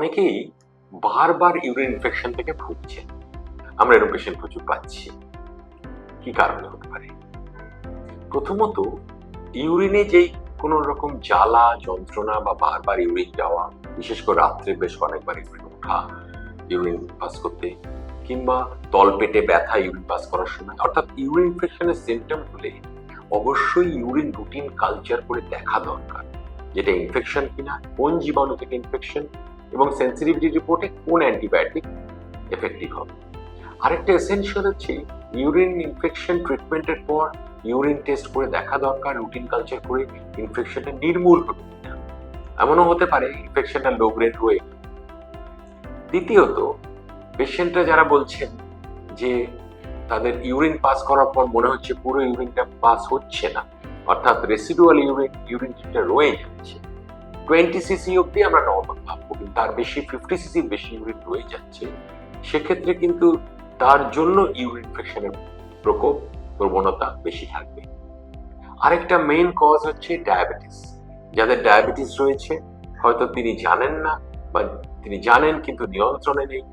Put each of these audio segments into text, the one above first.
অনেকেই বারবার urine infection থেকে ভুগছেন। আমরা এরকম পেশেন্ট প্রচুর পাচ্ছি। কি কারণে হতে পারে? প্রথমত, ইউরিনে যেই কোনো রকম জ্বালা, যন্ত্রণা বা বারবার ইউরিন যাওয়া বিশেষ করে রাত্রে বেশ অনেকবার ইউরিন ওঠা, ইউরিন পাস করতে, কিংবা তলপেটে ব্যথা ইউরিন পাস করার সময়, অর্থাৎ ইউরিন ইনফেকশনের সিমটম হলে অবশ্যই ইউরিন রুটিন কালচার করে দেখা দরকার। যেটা ইনফেকশন কিনা, কোন জীবাণু থেকে ইনফেকশন এবং সেন্সিটিভিটি রিপোর্টে কোন অ্যান্টিবায়োটিক এফেক্টিভ হবে? আরেকটা এসেন্সিয়াল হচ্ছে ইউরিন ইনফেকশন ট্রিটমেন্টের পর ইউরিন টেস্ট করে দেখা দরকার রুটিন কালচার করে ইনফেকশনটা নির্মূল হবে এমনও হতে পারে ইনফেকশনটা লো গ্রেড গেল। দ্বিতীয়ত পেশেন্টরা যারা বলছেন যে তাদের ইউরিন পাস করার পর মনে হচ্ছে পুরো ইউরিনটা পাস হচ্ছে না, অর্থাৎ রেসিডুয়াল ইউরিন ইউরিনটা রয়ে যাচ্ছে টোয়েন্টি সিসি অব্দি আমরা নর্মাল কিন্তু তার বেশি ফিফটি সিসির বেশি ইউরিন রয়ে যাচ্ছে। সেক্ষেত্রে কিন্তু তার জন্য ইউরিন ইনফেকশনের প্রকোপ, প্রবণতা বেশি থাকবে। আরেকটা মেইন কজ হচ্ছে ডায়াবেটিস যাদের ডায়াবেটিস রয়েছে, হয়তো তিনি জানেন না বা তিনি জানেন কিন্তু নিয়ন্ত্রণে নেই,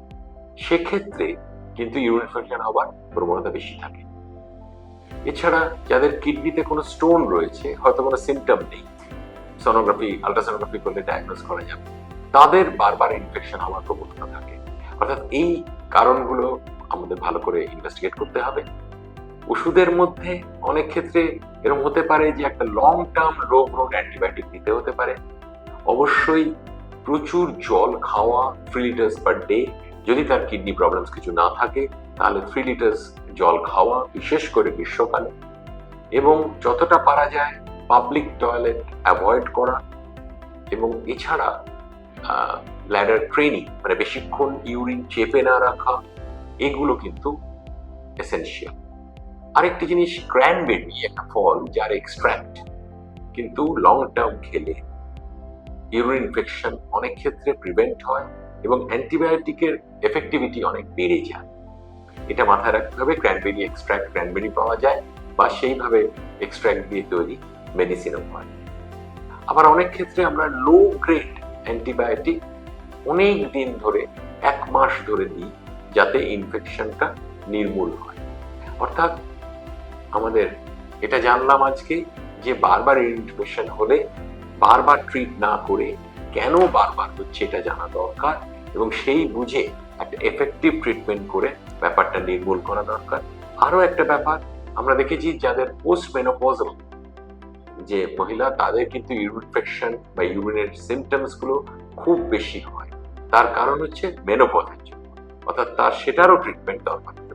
সেক্ষেত্রে কিন্তু ইউরিন ইনফেকশন হওয়ার প্রবণতা বেশি থাকে। এছাড়া যাদের কিডনিতে কোনো স্টোন রয়েছে, হয়তো কোনো সিমটম নেই। সোনোগ্রাফি আলট্রাসোনোগ্রাফি করলে ডায়াগনোজ করা যাবে। তাদের বারবার ইনফেকশন হওয়ার প্রবণতা থাকে। অর্থাৎ এই কারণগুলো আমাদের ভালো করে ইনভেস্টিগেট করতে হবে। ওষুধের মধ্যে অনেক ক্ষেত্রে এরকম হতে পারে যে একটা লং টার্ম রোগ রোগ অ্যান্টিবায়োটিক দিতে হতে পারে। অবশ্যই প্রচুর জল খাওয়া থ্রি লিটার্স পার ডে যদি তার কিডনি প্রবলেমস কিছু না থাকে, তাহলে থ্রি লিটার্স জল খাওয়া বিশেষ করে গ্রীষ্মকালে। এবং যতটা পারা যায় পাবলিক টয়লেট অ্যাভয়েড করা। এবং এছাড়া ব্ল্যাডার ট্রেনিং মানে বেশিক্ষণ ইউরিন চেপে না রাখা, এগুলো কিন্তু এসেনশিয়াল আরেকটি জিনিস ক্র্যানবেরি একটা ফল, যার এক্সট্র্যাক্ট কিন্তু লং টার্ম খেলে ইউরিন ইনফেকশন অনেক ক্ষেত্রে প্রিভেন্ট হয় এবং অ্যান্টিবায়োটিকের এফেক্টিভিটি অনেক বেড়ে যায়। এটা মাথায় রাখতে হবে ক্র্যানবেরি এক্সট্র্যাক্ট ক্র্যানবেরি পাওয়া যায় বা সেইভাবে এক্সট্র্যাক্ট দিয়ে তৈরি মেডিসিনও হয়। আবার অনেক ক্ষেত্রে আমরা লো গ্রেড অ্যান্টিবায়োটিক অনেক দিন ধরে এক মাস ধরে দিই, যাতে ইনফেকশনটা নির্মূল হয়। অর্থাৎ আমাদের এটা জানলাম আজকে যে বারবার ইনফেকশন হলে বারবার ট্রিট না করে কেন বারবার হচ্ছে এটা জানা দরকার এবং সেই বুঝে একটা এফেক্টিভ ট্রিটমেন্ট করে ব্যাপারটা নির্মূল করা দরকার। আরও একটা ব্যাপার, আমরা দেখেছি যাদের পোস্ট মেনোপজাল যে মহিলা, তাদের কিন্তু ইনফেকশন বা ইউরিনের সিমটমসগুলো খুব বেশি হয়। তার কারণ হচ্ছে মেনোপথের জন্য। অর্থাৎ তার সেটারও ট্রিটমেন্ট দরকার।